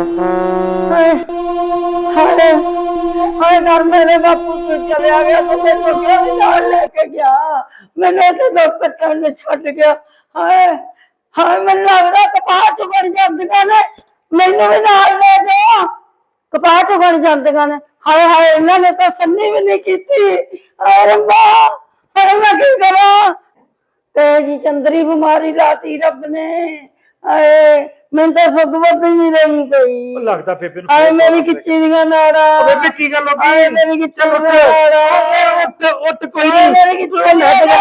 ਹਾਏ ਹਾਏ ਹਾਏ ਮੇਰੇ ਬਾਪੂ ਤੋਂ ਚਲਿਆ ਗਿਆ ਤਾਂ ਮੈਨੂੰ ਕਿਉਂ ਨਾਲ ਲੈ ਕੇ ਗਿਆ? ਮੈਨੂੰ ਤੇ ਦੁੱਖ ਕੱਟਣ ਨੇ ਛੱਡ ਗਿਆ। ਹਾਏ ਹਾਏ, ਮੈਨੂੰ ਲੱਗਦਾ ਕਪਾਹ ਚ ਬਣ ਜਾਂਦੀਆਂ ਨੇ। ਮੈਨੂੰ ਵੀ ਨਾਲ ਲੈ ਜਾ। ਕਪਾਹ ਚ ਬਣ ਜਾਂਦੀਆਂ ਨੇ। ਹਾਏ ਹਾਏ, ਇਹਨਾਂ ਨੇ ਤਾਂ ਸੰਨੀ ਵੀ ਨਹੀਂ ਕੀਤੀ। ਹਾਏ ਰੱਬਾ, ਹਾਏ ਮੈਂ ਕੀ ਕਰਾਂ? ਤੇ ਜੀ ਚੰਦਰੀ ਬਿਮਾਰੀ ਲਾਤੀ ਰੱਬ ਨੇ। ਹਾਏ ਮੈਨੂੰ ਤਾਂ ਸੁਗਵਤ ਹੀ ਰਹੀ ਗਈ ਉਹ ਲੱਗਦਾ ਬੇਬੇ ਨੂੰ ਹਾਏ ਮੇਰੀ ਕਿੱਚੀ ਦੀਆਂ ਨਾੜਾਂ। ਉਹ ਬੇਬੇ ਕੀ ਗੱਲ ਹੋ ਗਈ? ਹਾਏ ਮੇਰੀ ਕਿੱਚੀ ਚੱਲ ਦੀਆਂ ਉੱਠ। ਨਾੜਾਂ। ਉੱਠ ਉੱਠ ਕੋਈ ਨਹੀਂ। ਮੇਰੀ ਕਿੱਚੀ ਦੀਆਂ ਨਾੜਾਂ।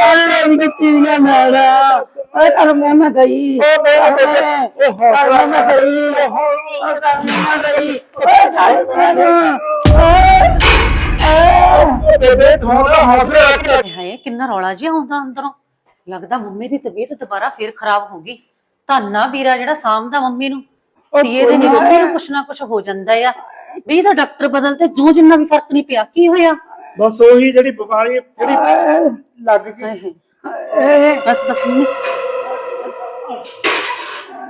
ਹਾਏ ਮੇਰੀ ਕਿੱਚੀ ਦੀਆਂ ਨਾੜਾਂ। ਹਾਏ ਕਰ ਮੈਂ ਗਈ। ਉਹ ਮੇਰਾ ਬੇਬੇ, ਉਹ ਹੌਸਲਾ ਕਰ ਮੈਂ ਗਈ। ਉਹ ਹੌਸਲਾ। ਉਹ ਕਰ ਮੈਂ ਗਈ। ਓਏ ਛੱਡ ਮੈਨੂੰ ਓਏ ਓਏ ਬੇਬੇ ਥੋੜਾ ਹੌਸਲਾ ਰੱਖ। ਹਾਏ ਕਿੰਨਾ ਰੌਲਾ ਜਿਹਾ ਆਉਂਦਾ ਅੰਦਰੋਂ। ਲੱਗਦਾ ਮੰਮੀ ਦੀ ਤਬੀਅਤ ਦੁਬਾਰਾ ਫੇਰ ਖਰਾਬ ਹੋ ਗਈ। ਧੰਨਾ ਵੀਰਾ ਜਿਹੜਾ ਸਾਂਭਦਾ ਮੰਮੀ ਨੂੰ ਧੀਏ ਦੇ ਨੀ ਮੰਮੀ ਨੂੰ ਕੁਛ ਨਾ ਕੁਛ ਹੋ ਜਾਂਦਾ ਆ। ਵੀ ਤਾਂ ਡਾਕਟਰ ਬਦਲਤੇ ਜੂ ਜਿੰਨਾ ਵੀ ਫ਼ਰਕ ਨਹੀਂ ਪਿਆ ਕੀ ਹੋਇਆ? ਬਸ ਉਹੀ ਜਿਹੜੀ ਬਿਮਾਰੀ ਜਿਹੜੀ ਲੱਗ ਗਈ। ਬਸ ਬਸ ਮੰਮੀ।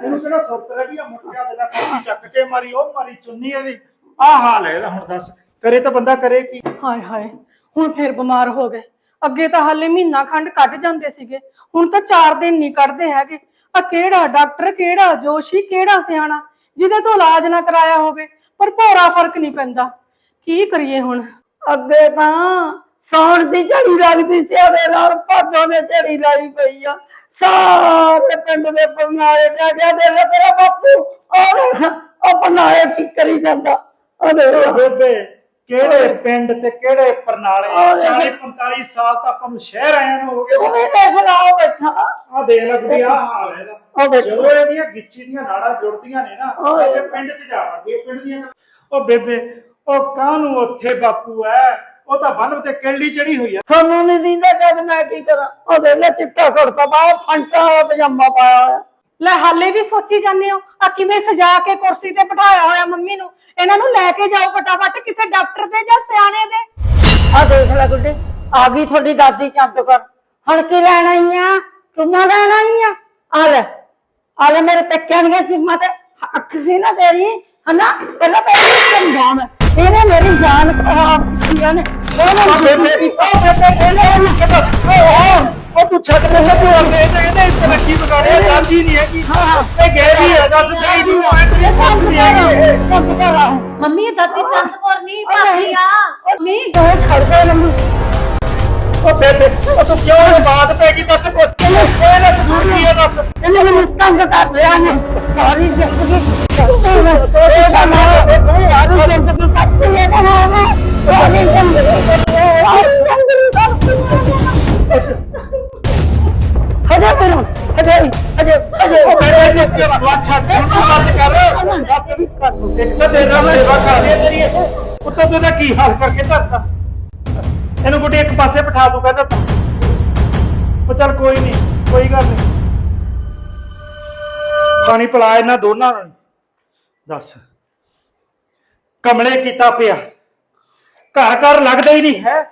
ਇਹਨੂੰ ਕਿਹੜਾ ਸੁਰਤ ਰਹਿ ਆ ਮੁੱਠਿਆ ਦੇ ਨਾਲ ਚੱਕ ਕੇ ਮਾਰੀ ਉਹ ਮਾਰੀ ਚੁੰਨੀ ਇਹਦੀ। ਆਹ ਹਾਲ ਹੈ ਇਹਦਾ ਹੁਣ ਦੱਸ। ਕਰੇ ਤਾਂ ਬੰਦਾ ਕਰੇ ਕੀ? ਹਾਏ ਹਾਏ। ਹੁਣ ਫੇਰ ਬਿਮਾਰ ਹੋ ਗਏ। ਅੱਗੇ ਤਾਂ ਹਾਲੇ ਮਹੀਨਾ ਖੰਡ ਕੱਢ ਜਾਂਦੇ ਸੀਗੇ। ਹੁਣ ਤਾਂ 4 ਦਿਨ ਨਹੀਂ ਕੱਢਦੇ ਹੈਗੇ। ਆ ਕਿਹੜਾ ਡਾਕਟਰ ਕਿਹੜਾ ਜੋਸ਼ੀ ਕਿਹੜਾ ਸਿਆਣਾ? ਜਿਹਦੇ ਤੋਂ ਇਲਾਜ ਨਾ ਕਰਾਇਆ ਹੋਵੇ ਪਰ ਭੋਰਾ ਫ਼ਰਕ ਨਹੀਂ ਪੈਂਦਾ। ਕੀ ਕਰੀਏ ਹੁਣ? ਅੱਗੇ ਤਾਂ ਸੌਣ ਦੀ ਝੜੀ ਲੱਗਦੀ ਸੀ ਉਹਦੇ ਨਾਲ ਭਾਦੋਂ ਨੇ ਝੜੀ ਲਾਈ ਪਈ ਆ। ਸਾਰੇ ਪਿੰਡ ਦੇ ਕਹਿ ਗਿਆ ਦੇ ਤੇਰਾ ਬਾਪੂ ਉਹ ਉਹ ਠੀਕ ਕਰੀ ਜਾਂਦਾ। ਉਹਦੇ ਉਹ ਬੇਬੇ ਕਿਹੜੇ ਪਿੰਡ ਤੇ ਕਿਹੜੇ ਪਰਨਾਲੇ ਉਹ ਦੇਖ। 40 45 ਸਾਲ ਤਾਂ ਆਪਾਂ ਨੂੰ ਸ਼ਹਿਰ ਆਇਆਂ ਨੂੰ ਹੋ ਗਏ। ਉਹ ਵੀ ਦੇਖ ਲਾ ਉਹ ਬੈਠਾ। ਆ ਦੇਖ ਲੈ ਗੁੱਡੀ ਆ ਹਾਲ ਹੈ ਇਹਦਾ। ਉਹ ਜਦੋਂ ਇਹਦੀਆਂ ਗਿੱਚੀ ਦੀਆਂ ਨਾੜਾਂ ਜੁੜਦੀਆਂ ਨੇ ਨਾ। ਇਹ ਪਿੰਡ 'ਚ ਜਾ ਵੜਦੀ ਪਿੰਡ ਦੀਆਂ ਉਹ ਬੇਬੇ ਉਹ ਕਾਹਨੂੰ ਉੱਥੇ ਬਾਪੂ ਐ? ਉਹ ਤਾਂ ਬੰਨ ਤੇ ਕਿਹੜੀ ਚੜੀ ਹੋਈ ਆ। ਸਾਨੂੰ ਨਹੀਂ ਦਿੰਦਾ ਜਦ ਮੈਂ ਕੀ ਕਰਾਂ? ਉਹਦੇ ਲੈ ਚਿੱਟਾ ਕੁੜਤਾ ਪਾਇਆ ਫੰਟਾ ਪਜਾਮਾ ਪਾਇਆ ਹੋਇਆ। ਲੈ ਹਾਲੇ ਵੀ ਸੋਚੀ ਜਾਂਦੇ ਹੋ? ਆ ਕਿਵੇਂ ਸਜਾ ਕੇ ਕੁਰਸੀ ਤੇ ਬਿਠਾਇਆ ਹੋਇਆ ਮੰਮੀ ਨੂੰ? ਇਹਨਾਂ ਨੂੰ ਲੈ ਕੇ ਜਾਓ ਫਟਾਫਟ ਕਿਸੇ ਡਾਕਟਰ ਦੇ ਜਾਂ ਸਿਆਣੇ ਦੇ। ਆ ਦੇਖ ਲੈ ਗੁੱਡੇ ਆ ਗਈ ਤੁਹਾਡੀ ਦਾਦੀ ਚੰਦ ਕਰ ਹੁਣ ਕੀ ਲੈਣ ਆਈ ਆ? ਚੁੰਮਾ ਲੈਣ ਆਈ ਆ? ਆ ਲੈ ਆ ਲੈ ਮੇਰੇ ਪੱਕਿਆਂ ਦੀਆਂ ਚੁੰਮਾ ਤੇ ਅੱਖ ਸੀ ਨਾ ਤੇਰੀ ਹਨਾ? ਪਹਿਲਾਂ ਤੇਰੀ ਚੰਗਾ ਮੈਂ ਇਹਨੇ ਮੇਰੀ ਜਾਨ ਖਰਾਬ ਕੀਤੀ ਨੇ। ਉਹਨੇ ਬੇਬੇ ਬੇਬੇ ਇਹਨੇ ਉਹ ਉਹ ਤੂੰ ਛੱਡ ਦੇ ਤੂੰ ਅੰਦੇ ਇਹਨੇ ਇਹਨੇ ਤਰੱਕੀ ਵਿਗਾੜਿਆ ਦਾਦੀ ਨਹੀਂ ਹੈਗੀ ਇਹ ਗੈਰੀ ਹੈ ਦੱਸ ਗਈ ਨਹੀਂ ਇਹ ਕੰਮ ਕਰ ਕੰਮ ਕਰ ਰਹਾ ਮੰਮੀ ਇਹ ਦਾਦੀ ਚੰਦਪੁਰ ਨਹੀਂ ਭਾਬੀ ਆ ਮੰਮੀ ਤੂੰ ਛੱਡ ਦੇ ਮੈਨੂੰ ਉਹ ਬੇਬੇ ਉਹ ਤੂੰ ਕਿਉਂ ਇਹ ਬਾਤ ਪੈ ਗਈ ਦੱਸ ਕੁਛ ਇਹ ਨਾ ਕਸੂਰ ਕੀ ਹੈ ਦੱਸ ਇਹਨੇ ਮੈਨੂੰ ਤੰਗ ਕਰ ਲਿਆ ਨੇ ਸਾਰੀ ਜ਼ਿੰਦਗੀ ਇਹ ਜਾਨਾ ਯਾਰ ਜ਼ਿੰਦਗੀ ਕੱਟੀ ਹੈ ਨਾ ਮੈਂ ਸਾਰੀ ਜ਼ਿੰਦਗੀ ਹਜੇ ਹਜੇ ਹਜੇ ਉਹ ਮੇਰੇ ਅੱਗੇ ਕੀ ਬਕਵਾਸ ਛੱਡ ਦੇ ਤੂੰ ਬੰਦ ਕਰ ਇੱਕ ਤਾਂ ਤੇਰਾ ਮੈਂ ਸੇਵਾ ਕਰਦੀ ਹੈ ਤੇਰੀ। ਉੱਤੋਂ ਤੂੰ ਕੀ ਹਾਲ ਕਰਕੇ ਧਰਤਾ ਇਹਨੂੰ ਗੁੱਡੀ ਇੱਕ ਪਾਸੇ ਬਿਠਾ ਦੂੰ ਤਾਂ ਉਹ ਚੱਲ ਕੋਈ ਨਹੀਂ, ਕੋਈ ਗੱਲ ਨਹੀਂ। ਪਾਣੀ ਪਿਲਾ ਇਹਨਾਂ ਦੋਨਾਂ ਨੂੰ। ਦੱਸ। ਕਮਲੇ ਕੀਤਾ ਪਿਆ। ਘਰ ਘਰ ਲੱਗਦਾ ਹੀ ਨਹੀਂ, ਹੈ?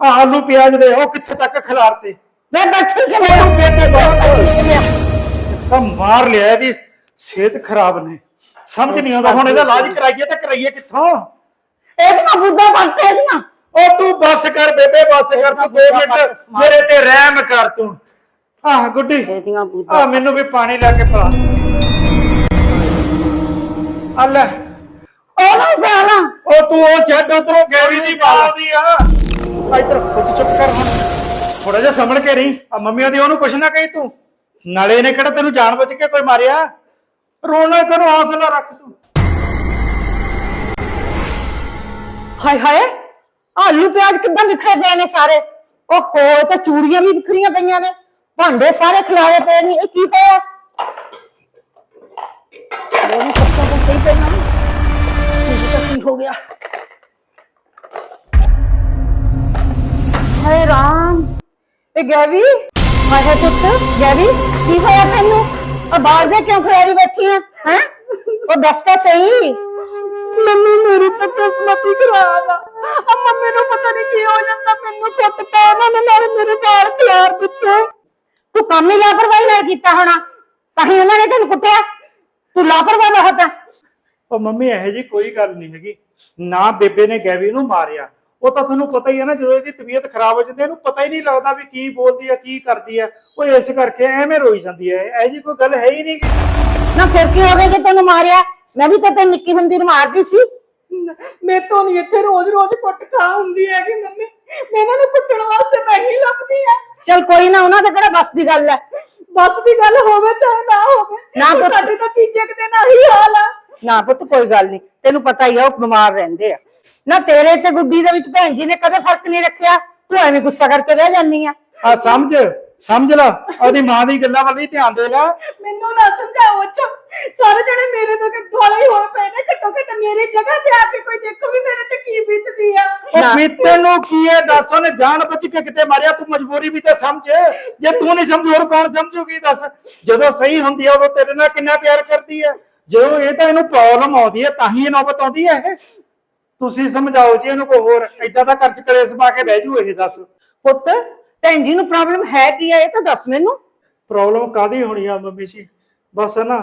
ਆਲੂ ਪਿਆਜ਼ ਦੇ, ਉਹ ਕਿੱਥੇ ਤੱਕ ਖਿਲਾਰਤੇ? ਮੈਂ ਬੈਠੀ ਕਿ ਉਹ ਬੇਟੇ ਤਾਂ ਮਾਰ ਲਿਆ ਇਹਦੀ ਸਿਹਤ ਖਰਾਬ ਨੇ। ਸਮਝ ਨਹੀਂ ਆਉਂਦਾ। ਹੁਣ ਇਹਦਾ ਇਲਾਜ ਕਰਾਈਏ ਤਾਂ ਕਰਾਈਏ ਕਿੱਥੋਂ? ਇਹਦੀਆਂ ਬੁੱਧਾ ਬਣਤੇ ਇਹਦੀਆਂ ਉਹ ਤੂੰ ਬੱਸ ਕਰ ਬੇਬੇ ਬੱਸ ਕਰ। ਤੂੰ 2 ਮਿੰਟ ਮੇਰੇ ਤੇ ਰਹਿਮ ਕਰ ਤੂੰ। ਆਹ ਗੁੱਡੀ ਇਹਦੀਆਂ ਬੁੱਧਾ ਆ ਮੈਨੂੰ ਵੀ ਪਾਣੀ ਲੈ ਕੇ ਪਿਲਾ ਆ ਲੈ। ਉਹ ਨਾ ਪਿਆਲਾ ਉਹ ਤੂੰ ਉਹ ਛੱਡ ਉਧਰੋਂ ਗੈਰੀ ਦੀ ਬਾਲਦੀ ਆ ਇੱਧਰ ਖੁਦ ਚੁੱਪ ਕਰ ਹੁਣ। ਥੋੜਾ ਜਿਹਾ ਸੰਭਲ ਕੇ ਰਹੀ। ਆ ਮੰਮੀ ਦੀ ਉਹਨੂੰ ਕੁਛ ਨਾ ਕਹੀ ਤੂੰ। ਨਾਲੇ ਨੇ ਕਿਹੜਾ ਤੈਨੂੰ ਜਾਣ ਬੁੱਝ ਕੇ ਕੋਈ ਮਾਰਿਆ? ਰੋਣਾ ਤੈਨੂੰ ਹੌਸਲਾ ਰੱਖ ਤੂੰ। ਹਾਏ ਹਾਏ ਆਲੂ ਪਿਆਜ਼ ਕਿੱਦਾਂ ਵਿਖਰੇ ਪਏ ਨੇ ਸਾਰੇ? ਉਹ ਹੋ ਤੇ ਚੂੜੀਆਂ ਵੀ ਵਿਖਰੀਆਂ ਪਈਆਂ ਨੇ। ਭਾਂਡੇ ਸਾਰੇ ਖਿਲਾਰੇ ਪਏ ਨੇ ਇਹ ਕੀ ਪਿਆ? ਦੋਨੋਂ ਕੱਪਾਂ ਤੋਂ ਸਹੀ ਪਈਆਂ ਨੇ ਇਹ ਤਾਂ ਕੀ ਹੋ ਗਿਆ? ਹਾਏ ਰਾਮ। ਇਹ ਗੈਵੀ? ਹਾਏ ਪੁੱਤ ਗੈਵੀ ਕੀ ਹੋਇਆ ਤੈਨੂੰ? ਆ ਬਾਹਰ ਦੇ ਕਿਉਂ ਖਿਲਾਰੀ ਬੈਠੀ ਹੈ ਹੈ? ਉਹ ਦੱਸ ਤਾਂ ਸਹੀ। ਮੰਮੀ ਮੇਰੀ ਤਾਂ ਕਿਸਮਤ ਹੀ ਖਰਾਬ ਆ। ਆ ਮੰਮੀ ਨੂੰ ਪਤਾ ਨਹੀਂ ਕੀ ਹੋ ਜਾਂਦਾ ਮੈਨੂੰ ਕੁੱਟਤਾ ਉਹਨਾਂ ਨੇ ਨਾਲੇ ਮੇਰੇ ਵਾਲ ਖਿਲਾਰ ਦਿੱਤੇ। ਤੂੰ ਕੰਮ ਹੀ ਲਾਪਰਵਾਹੀ ਨਾਲ ਕੀਤਾ ਹੋਣਾ ਤਾਂ ਹੀ ਉਹਨਾਂ ਨੇ ਤੈਨੂੰ ਕੁੱਟਿਆ। ਤੂੰ ਲਾਪਰਵਾਹ ਬਹੁਤ ਹੈ ਉਹ ਮੰਮੀ ਇਹੋ ਜੀ ਕੋਈ ਗੱਲ ਨਹੀਂ ਹੈਗੀ। ਨਾ ਬੇਬੇ ਨੇ ਗੈਵੀ ਨੂੰ ਮਾਰਿਆ ਉਹ ਤਾਂ ਤੁਹਾਨੂੰ ਪਤਾ ਹੀ ਹੈ ਨਾ ਜਦੋਂ ਇਹਦੀ ਤਬੀਅਤ ਖਰਾਬ ਹੋ ਜਾਂਦੀ ਹੈ ਇਹਨੂੰ ਪਤਾ ਹੀ ਨਹੀਂ ਲੱਗਦਾ ਵੀ ਕੀ ਬੋਲਦੀ ਹੈ ਕੀ ਕਰਦੀ ਹੈ। ਉਹ ਇਸ ਕਰਕੇ ਐਵੇਂ ਰੋਈ ਜਾਂਦੀ ਹੈ। ਇਹੋ ਜੀ ਕੋਈ ਗੱਲ ਹੈ ਹੀ ਨਹੀਂ। ਨਾ ਫਿਰ ਕੀ ਹੋ ਗਿਆ ਜੇ ਤੈਨੂੰ ਮਾਰਿਆ? ਮੈਂ ਵੀ ਤਾਂ ਤੈਨੂੰ ਨਿੱਕੀ ਹੁੰਦੀ ਨੂੰ ਮਾਰਦੀ ਸੀ। ਮੈਂ ਤੋਂ ਨਹੀਂ ਇੱਥੇ ਰੋਜ਼-ਰੋਜ਼ ਕੁੱਟ ਖਾ ਹੁੰਦੀ ਹੈ ਕਿ ਮੰਮੀ। ਮੈਂ ਇਹਨਾਂ ਨੂੰ ਕੁੱਟਣ ਵਾਸਤੇ ਤਾਂ ਹੀ ਲੱਭਦੀ ਆ ਚਲ ਕੋਈ ਨਾ ਉਹਨਾਂ ਦੇ ਕਿਹੜਾ ਬਸ ਦੀ ਗੱਲ ਹੈ? ਬਸ ਦੀ ਗੱਲ ਹੋਵੇ ਚਾਹੇ ਨਾ ਹੋਵੇ ਨਾ ਪੁੱਤ। ਸਾਡੇ ਤਾਂ ਤੀਜੇ ਕੁ ਦਿਨ ਆਹੀ ਹਾਲ ਆ। ਨਾ ਪੁੱਤ ਕੋਈ ਗੱਲ ਨਹੀਂ। ਤੈਨੂੰ ਪਤਾ ਹੀ ਆ ਉਹ ਬਿਮਾਰ ਰਹਿੰਦੇ ਆ। ਨਾ ਤੇਰੇ ਤੇ ਗੁੱਡੀ ਦੇ ਵਿੱਚ ਭੈਣ ਜੀ ਨੇ ਕਦੇ ਫ਼ਰਕ ਨਹੀਂ ਰੱਖਿਆ। ਤੂੰ ਐਵੇਂ ਗੁੱਸਾ ਕਰਕੇ ਰਹਿ ਜਾਂਦੀ ਆ। ਆ ਸਮਝ ਸਮਝ ਲਾ ਉਹਦੀ ਮਾਂ ਦੀ ਗੱਲਾਂ ਵੱਲ ਹੀ ਧਿਆਨ ਦੇ ਲੈ। ਮੈਨੂੰ ਨਾ ਸਮਝਾਓ ਅੱਛਾ ਸਾਰੇ ਜਣੇ ਮੇਰੇ ਤੋਂ ਦੁਆਲੇ ਹੀ ਹੋਏ ਪਏ ਨੇ ਘੱਟੋ ਘੱਟ ਮੇਰੀ ਜਗ੍ਹਾ ਤੇ ਆ ਕੇ ਕੋਈ ਦੇਖੋ ਵੀ ਮੇਰੇ ਤੇ ਕੀ ਬੀਤਦੀ ਆ। ਉਹ ਬੀਤੇ ਨੂੰ ਕੀ ਹੈ ਦੱਸ ਉਹਨੇ ਜਾਣ ਬੁੱਝ ਕੇ ਕਿਤੇ ਮਾਰਿਆ ਤੂੰ ਮਜਬੂਰੀ ਵੀ ਤੇ ਸਮਝ। ਜੇ ਤੂੰ ਨਹੀਂ ਸਮਝ ਹੋਰ ਕੌਣ ਸਮਝੂਗੀ ਦੱਸ। ਜਦੋਂ ਸਹੀ ਹੁੰਦੀ ਹੈ ਉਦੋਂ ਤੇਰੇ ਨਾਲ ਕਿੰਨਾ ਪਿਆਰ ਕਰਦੀ ਹੈ ਜਦੋਂ ਇਹ ਤਾਂ ਇਹਨੂੰ ਪ੍ਰੋਬਲਮ ਆਉਂਦੀ ਹੈ ਤਾਂ ਹੀ ਇਹ ਨੌਬਤ ਆਉਂਦੀ ਹੈ ਇਹ। ਤੁਸੀਂ ਸਮਝਾਓ ਜੀ ਇਹਨੂੰ ਕੋਈ ਹੋਰ ਏਦਾਂ ਦਾ ਕਰਜ ਕਲੇਸ਼ ਪਾ ਕੇ ਬਹਿ ਜੂ ਇਹ ਦੱਸ। ਪੁੱਤ ਭੈਣ ਜੀ ਨੂੰ ਪ੍ਰੋਬਲਮ ਹੈ ਕੀ ਆ ਇਹ ਤਾਂ ਦੱਸ ਮੈਨੂੰ। ਪ੍ਰੋਬਲਮ ਕਾਦੀ ਹੋਣੀ ਆ ਮੰਮੀ ਜੀ? ਬਸ ਨਾ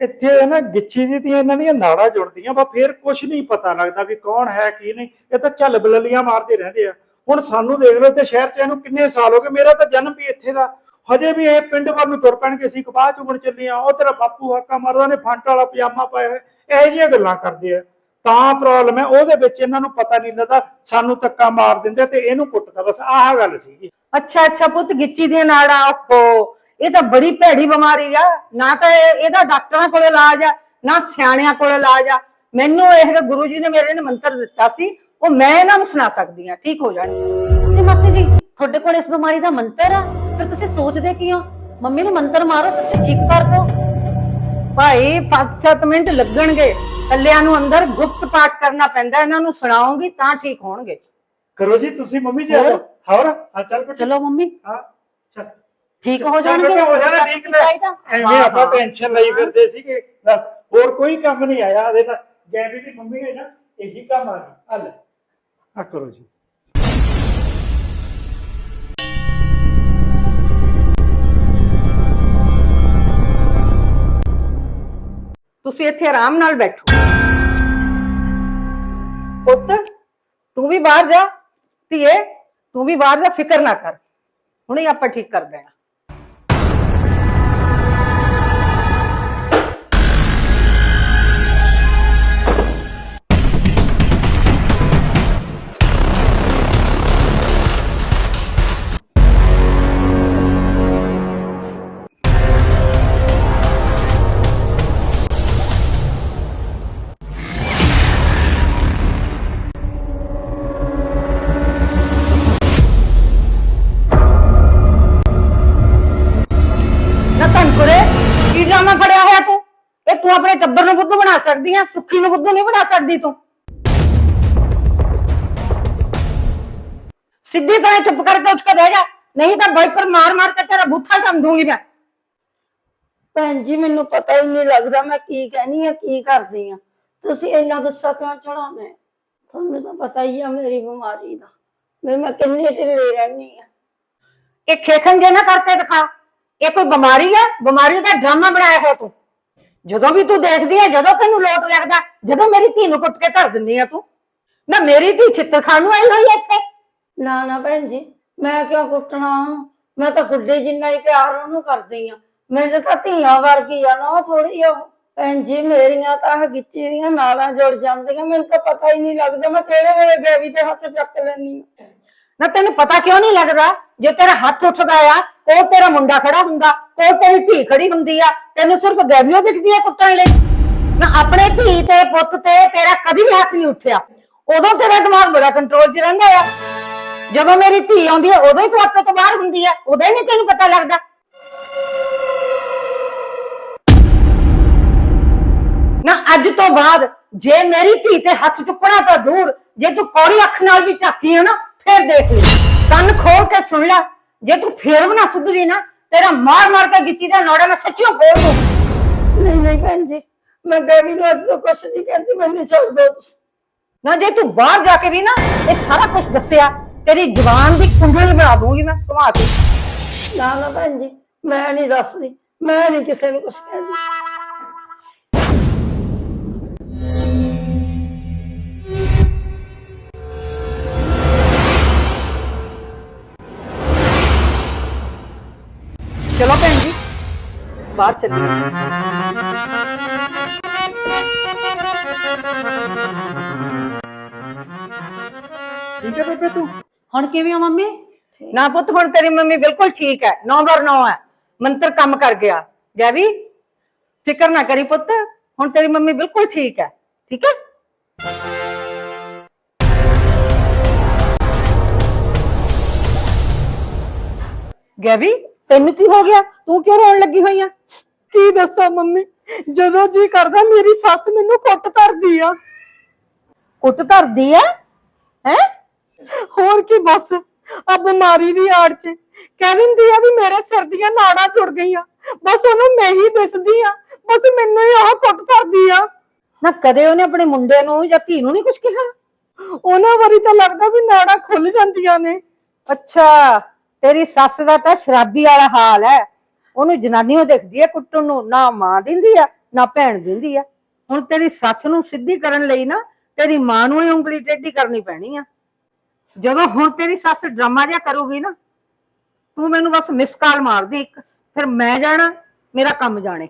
ਇੱਥੇ ਨਾ ਗਿੱਚੀ ਜੀ ਦੀਆਂ ਇਹਨਾਂ ਦੀਆਂ ਨਾੜਾਂ ਜੁੜਦੀਆਂ ਵਾ ਫੇਰ ਕੁਝ ਨਹੀਂ ਪਤਾ ਲੱਗਦਾ ਵੀ ਕੌਣ ਹੈ ਕੀ ਨਹੀਂ। ਇਹ ਤਾਂ ਝੱਲ ਬਲਲੀਆਂ ਮਾਰਦੇ ਰਹਿੰਦੇ ਆ। ਹੁਣ ਸਾਨੂੰ ਦੇਖ ਲਓ ਤੇ ਸ਼ਹਿਰ ਚ ਇਹਨੂੰ ਕਿੰਨੇ ਸਾਲ ਹੋ ਗਏ ਮੇਰਾ ਤਾਂ ਜਨਮ ਵੀ ਇੱਥੇ ਦਾ। ਹਜੇ ਵੀ ਇਹ ਪਿੰਡ ਵੱਲ ਨੂੰ ਤੁਰ ਪੈਣਗੇ ਅਸੀਂ ਕਪਾਹ ਚੁਗਣ ਚੱਲੀਆਂ ਉਹ ਤੇਰਾ ਬਾਪੂ ਹਾਕਾ ਮਾਰਦਾ ਨੇ ਫੰਟ ਵਾਲਾ ਪਜਾਮਾ ਪਾਇਆ ਹੋਇਆ ਇਹੋ ਜਿਹੀਆਂ ਗੱਲਾਂ ਕਰਦੇ ਆ। ਤਾਂ ਪ੍ਰੋਬਲਮ ਹੈ ਉਹਦੇ ਵਿੱਚ ਇਹਨਾਂ ਨੂੰ ਪਤਾ ਨਹੀਂ ਲੱਗਦਾ ਸਾਨੂੰ ਧੱਕਾ ਮਾਰ ਦਿੰਦੇ ਤੇ ਇਹਨੂੰ ਕੁੱਟਦਾ। ਬਸ ਆਹ ਗੱਲ ਸੀਗੀ। ਅੱਛਾ ਅੱਛਾ ਪੁੱਤ ਗਿੱਚੀ ਦੀਆਂ ਨਾੜਾਂ ਓਹੋ ਇਹ ਤਾਂ ਬੜੀ ਭੈੜੀ ਬਿਮਾਰੀ ਆ। ਨਾ ਤਾਂ ਇਹ- ਇਹਦਾ ਡਾਕਟਰਾਂ ਕੋਲ ਇਲਾਜ ਆ ਨਾ ਸਿਆਣਿਆਂ ਕੋਲ ਇਲਾਜ ਆ। ਮੈਨੂੰ ਇਹ ਗੁਰੂ ਜੀ ਨੇ ਮੇਰੇ ਨੇ ਮੰਤਰ ਦਿੱਤਾ ਸੀ ਉਹ ਮੈਂ ਇਹਨਾਂ ਨੂੰ ਸੁਣਾ ਸਕਦੀ ਆ ਠੀਕ ਹੋ ਜਾਣਗੇ ਜੀ ਮਾਸੀ ਜੀ ਤੁਹਾਡੇ ਕੋਲ ਇਸ ਬਿਮਾਰੀ ਦਾ ਮੰਤਰ ਆ? ਫਿਰ ਤੁਸੀਂ ਸੋਚਦੇ ਕੀ ਹੋ ਮੰਮੀ ਨੂੰ ਮੰਤਰ ਮਾਰੋ ਸੱਚੀ ਚੀਕ ਕਰ ਦਿਓ। ਭਾਈ 5-7 ਮਿੰਟ ਲੱਗਣਗੇ। ਕੱਲਿਆਂ ਨੂੰ ਅੰਦਰ ਗੁਪਤ ਪਾਠ ਕਰਨਾ ਪੈਂਦਾ ਇਹਨਾਂ ਨੂੰ ਸੁਣਾਉਂਗੀ ਤਾਂ ਠੀਕ ਹੋਣਗੇ। ਕਰੋ ਜੀ ਤੁਸੀਂ ਮੰਮੀ ਜੀ ਆ ਜਾਓ। ਹੋਰ? ਹਾਂ ਚੱਲ ਪੁੱਤ। ਚਲੋ ਮੰਮੀ। ਹਾਂ ਚੱਲ। ਠੀਕ ਹੋ ਜਾਣਗੇ? ਬੇਟਾ, ਹੋ ਜਾਣਾ ਠੀਕ ਚਾਹੀਦਾ। ਐਵੇਂ ਆਪਾਂ। ਟੈਨਸ਼ਨ ਲਈ ਫਿਰਦੇ ਸੀਗੇ। ਬਸ ਹੋਰ ਕੋਈ ਕੰਮ ਨਹੀਂ ਆਇਆ। ਉਹਦੇ ਤਾਂ ਗੈਬੀ ਦੀ ਮੰਮੀ ਹੈ ਨਾ ਇਹੀ ਕੰਮ ਆ ਗਿਆ ਆ ਲੈ। ਆ ਕਰੋ ਜੀ। ਤੁਸੀਂ ਇੱਥੇ ਆਰਾਮ ਨਾਲ ਬੈਠੋ। ਪੁੱਤ, ਤੂੰ ਵੀ ਬਾਹਰ ਜਾ, ਧੀਏ, ਤੂੰ ਵੀ ਬਾਹਰ ਜਾ, ਫਿਕਰ ਨਾ ਕਰ। ਹੁਣੇ ਆਪਾਂ ਠੀਕ ਕਰ ਦੇਣਾ। ਆ ਸੁੱਖੀ ਨੂੰ ਬੁੱਧੂ ਨਹੀਂ ਬਣਾ ਸਕਦੀ ਤੂੰ। ਸਿੱਧੀ ਤਰ੍ਹਾਂ ਚੁੱਪ ਕਰਕੇ ਉੱਠ ਕੇ ਬਹਿ ਜਾ। ਨਹੀਂ ਤਾਂ ਵਾਈਪਰ ਮਾਰ ਮਾਰ ਕੇ ਤੇਰਾ ਬੁੱਥਾ ਕੰਮ ਦੂੰਗੀ ਮੈਂ ਭੈਣ ਜੀ ਮੈਨੂੰ ਪਤਾ ਹੀ ਨਹੀਂ ਲੱਗਦਾ ਮੈਂ ਕੀ ਕਹਿਣੀ ਆ ਕੀ ਕਰਦੀ ਆ। ਤੁਸੀਂ ਇੰਨਾ ਗੁੱਸਾ ਕਿਉਂ ਚੜਾਉਂਦੇ ਤੁਹਾਨੂੰ ਤਾਂ ਪਤਾ ਹੀ ਆ ਮੇਰੀ ਬਿਮਾਰੀ ਦਾ। ਮੈਂ ਮੈਂ ਕਿੰਨੀ ਢਿੱਲੀ ਰਹਿਣੀ ਆ। ਇਹ ਖੇਖਣ ਜੇ ਨਾ ਕਰਕੇ ਦਿਖਾ। ਇਹ ਕੋਈ ਬਿਮਾਰੀ ਹੈ ਬਿਮਾਰੀ ਦਾ ਡਰਾਮਾ ਬਣਾਇਆ ਹੋਇਆ ਤੂੰ। ਜਦੋਂ ਵੀ ਤੂੰ ਦੇਖਦੀ ਹੈ ਜਦੋਂ ਤੈਨੂੰ ਲੋਟ ਲੱਗਦਾ, ਜਦੋਂ ਮੇਰੀ ਧੀ ਨੂੰ ਕੁੱਟ ਕੇ ਧਰ ਦਿੰਦੀ ਆ ਤੂੰ ਨਾ ਮੇਰੀ ਧੀ ਛਿੱਤਰ ਖਾਣ ਨੂੰ ਆਈ ਹੋਈ ਹੈ ਇੱਥੇ। ਨਾ ਨਾ ਭੈਣ ਜੀ, ਮੈਂ ਕਿਉਂ ਕੁੱਟਣਾ ਉਹਨੂੰ? ਮੈਂ ਤਾਂ ਗੁੱਡੇ ਜਿੰਨਾ ਹੀ ਪਿਆਰ ਉਹਨੂੰ ਕਰਦੀ ਆ। ਮੈਨੂੰ ਤਾਂ ਧੀਆਂ ਵਰਗੀ ਆ ਨਾ ਥੋੜੀ ਆ ਉਹ। ਭੈਣ ਜੀ, ਮੇਰੀਆਂ ਤਾਂ ਆਹ ਗਿੱਚੀ ਦੀਆਂ ਨਾਲਾਂ ਜੁੜ ਜਾਂਦੀਆਂ, ਮੈਨੂੰ ਤਾਂ ਪਤਾ ਹੀ ਨਹੀਂ ਲੱਗਦਾ ਮੈਂ ਕਿਹੜੇ ਵੇਲੇ ਬੇਬੀ ਦੇ ਹੱਥ ਚੱਕ ਲੈਣੀ ਨਾ ਤੈਨੂੰ ਪਤਾ ਕਿਉਂ ਨਹੀਂ ਲੱਗਦਾ? ਜੇ ਤੇਰਾ ਹੱਥ ਉੱਠਦਾ ਆ ਉਹ ਤੇਰਾ ਮੁੰਡਾ ਖੜਾ ਹੁੰਦਾ ਉਹ ਤੇਰੀ ਧੀ ਖੜੀ ਹੁੰਦੀ ਆ, ਤੈਨੂੰ ਸਿਰਫ ਗੈਬੀਓ ਦਿਖਦੀ ਆ ਕੁੱਟਣ ਲਈ। ਨਾ ਆਪਣੇ ਧੀ ਤੇ ਪੁੱਤ ਤੇ ਤੇਰਾ ਕਦੀ ਵੀ ਹੱਥ ਨਹੀਂ ਉੱਠਿਆ। ਉਦੋਂ ਤੇਰਾ ਦਿਮਾਗ ਬੜਾ ਕੰਟਰੋਲ 'ਚ ਰਹਿੰਦਾ ਆ। ਜਦੋਂ ਮੇਰੀ ਧੀ ਆਉਂਦੀ ਹੈ ਉਦੋਂ ਹੀ ਤੂੰ ਹੱਥ ਤੋਂ ਬਾਹਰ ਹੁੰਦੀ ਹੈ ਉਦੋਂ ਹੀ ਨਹੀਂ ਤੈਨੂੰ ਪਤਾ ਲੱਗਦਾ। ਨਾ ਅੱਜ ਤੋਂ ਬਾਅਦ ਜੇ ਮੇਰੀ ਧੀ ਤੇ ਹੱਥ ਚੁੱਕਣਾ ਤਾਂ ਦੂਰ, ਜੇ ਤੂੰ ਕੌੜੀ ਅੱਖ ਨਾਲ ਵੀ ਝਾਕੀ ਹੈ ਨਾ ਫੇਰ ਦੇਖ ਲਈ। ਕੰਨ ਖੋਲ ਕੇ ਸੁਣ ਲੈ। ਜੇ ਤੂੰ ਫੇਰ ਵੀ ਨਾ ਸੁਧਰੀ ਨਾ ਤੇਰਾ ਮਾਰ ਮਾਰ ਕੇ ਗਿੱਚੀ ਦਾ ਨੋੜਾ ਮੈਂ ਸੱਚੀਓ ਖੋਲ ਦੂੰ। ਨਹੀਂ ਨਹੀਂ ਭੈਣ ਜੀ ਮੈਂ ਬੇਬੀ ਨੂੰ ਅੱਜ ਤੋਂ ਕੁਛ ਨਹੀਂ ਕਹਿੰਦੀ ਮੈਨੂੰ ਛੱਡ ਦੋ ਨਾ ਜੇ ਤੂੰ ਬਾਹਰ ਜਾ ਕੇ ਵੀ ਨਾ ਇਹ ਸਾਰਾ ਕੁਝ ਦੱਸਿਆ ਤੇਰੀ ਜ਼ੁਬਾਨ ਦੀ ਕੁੰਡਲੀ ਬਣਾ ਦੂੰਗੀ ਮੈਂ ਘੁਮਾ ਕੇ। ਨਾ ਨਾ ਭੈਣ ਜੀ ਮੈਂ ਨਹੀਂ ਦੱਸਦੀ ਮੈਂ ਨਹੀਂ ਕਿਸੇ ਨੂੰ ਕੁਝ ਕਹਿੰਦੀ। ਬਾਹਰ ਚੱਲੀਏ ਠੀਕ ਹੈ ਬੇਬੇ ਤੂੰ ਹੁਣ ਕਿਵੇਂ ਹੋ ਮੰਮੀ? ਨਾ ਪੁੱਤ ਹੁਣ ਤੇਰੀ ਮੰਮੀ ਬਿਲਕੁਲ ਠੀਕ ਹੈ। ਨੌ ਬਰ ਨੌ ਹੈ। ਮੰਤਰ ਕੰਮ ਕਰ ਗਿਆ। ਗੈਵੀ ਫਿਕਰ ਨਾ ਕਰੀ ਪੁੱਤ। ਹੁਣ ਤੇਰੀ ਮੰਮੀ ਬਿਲਕੁਲ ਠੀਕ ਹੈ। ਠੀਕ ਹੈ? ਗੈਵੀ ਤੈਨੂੰ ਕੀ ਹੋ ਗਿਆ? ਤੂੰ ਕਿਉਂ ਰੋਣ ਲੱਗੀ ਹੋਈ ਆ? ਕੀ ਦੱਸਾਂ ਮੰਮੀ? ਜਦੋਂ ਜੀ ਕਰਦਾ ਮੇਰੀ ਸੱਸ ਮੈਨੂੰ ਕੁੱਟ ਧਰਦੀ ਆ। ਕੁੱਟ ਧਰਦੀ ਆ? ਹੈ? ਹੋਰ ਕੀ ਬਸ? ਆ ਬਿਮਾਰੀ ਦੀ ਆੜ ਚ। ਕਹਿ ਦਿੰਦੀ ਆ ਵੀ ਮੇਰੇ ਸਿਰ ਦੀਆਂ ਨਾੜਾਂ ਜੁੜ ਗਈਆਂ। ਬਸ ਉਹਨੂੰ ਮੈਂ ਹੀ ਦਿਸਦੀ ਆ। ਬਸ ਮੈਨੂੰ ਹੀ ਆਹ ਕੁੱਟ ਧਰਦੀ ਆ। ਨਾ ਕਦੇ ਉਹਨੇ ਆਪਣੇ ਮੁੰਡੇ ਨੂੰ ਜਾਂ ਧੀ ਨੂੰ ਨਹੀਂ ਕੁਝ ਕਿਹਾ? ਉਹਨਾਂ ਵਾਰੀ ਤਾਂ ਲੱਗਦਾ ਵੀ ਨਾੜਾਂ ਖੁੱਲ ਜਾਂਦੀਆਂ ਨੇ। ਅੱਛਾ ਤੇਰੀ ਸੱਸ ਦਾ ਤਾਂ ਸ਼ਰਾਬੀ ਵਾਲਾ ਹਾਲ ਹੈ। ਉਹਨੂੰ ਜਨਾਨੀਓ ਦੇਖਦੀ ਹੈ ਕੁੱਟਣ ਨੂੰ, ਨਾ ਮਾਂ ਦਿੰਦੀ ਆ, ਨਾ ਭੈਣ ਦਿੰਦੀ ਆ। ਹੁਣ ਤੇਰੀ ਸੱਸ ਨੂੰ ਸਿੱਧੀ ਕਰਨ ਲਈ ਨਾ ਤੇਰੀ ਮਾਂ ਨੂੰ ਹੀ ਉਂਗਲੀ ਟੇਢੀ ਕਰਨੀ ਪੈਣੀ ਆ। ਜਦੋਂ ਹੁਣ ਤੇਰੀ ਸੱਸ ਡਰਾਮਾ ਜਿਹਾ ਕਰੂਗੀ ਨਾ, ਤੂੰ ਮੈਨੂੰ ਬਸ ਮਿਸ ਕਾਲ ਮਾਰ ਦੇ ਇੱਕ, ਫਿਰ ਮੈਂ ਜਾਣਾ, ਮੇਰਾ ਕੰਮ ਜਾਣੇ।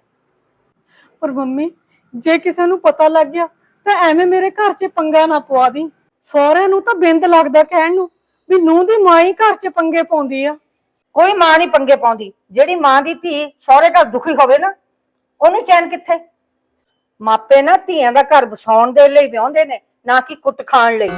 ਪਰ ਮੰਮੀ, ਜੇ ਕਿਸੇ ਨੂੰ ਪਤਾ ਲੱਗ ਗਿਆ, ਤਾਂ ਐਵੇਂ ਮੇਰੇ ਘਰ 'ਚ ਪੰਗਾ ਨਾ ਪਵਾ ਦੀ। ਸਹੁਰਿਆਂ ਨੂੰ ਤਾਂ ਬਿੰਦ ਲੱਗਦਾ ਕਹਿਣ ਨੂੰ, ਵੀ ਨੂੰਹ ਦੀ ਮਾਂ ਹੀ ਘਰ 'ਚ ਪੰਗੇ ਪਾਉਂਦੀ ਆ। ਕੋਈ ਮਾਂ ਨਹੀਂ ਪੰਗੇ ਪਾਉਂਦੀ। ਜਿਹੜੀ ਮਾਂ ਦੀ ਧੀ ਸਹੁਰੇ ਘਰ ਦੁਖੀ ਹੋਵੇ ਨਾ, ਉਹਨੂੰ ਚੈਨ ਕਿੱਥੇ? ਮਾਪੇ ਨਾ ਧੀਆਂ ਦਾ ਘਰ ਵਸਾਉਣ ਦੇ ਲਈ ਵਿਆਹੁੰਦੇ ਨੇ, ਨਾ ਕਿ ਕੁੱਟ ਖਾਣ ਲਈ।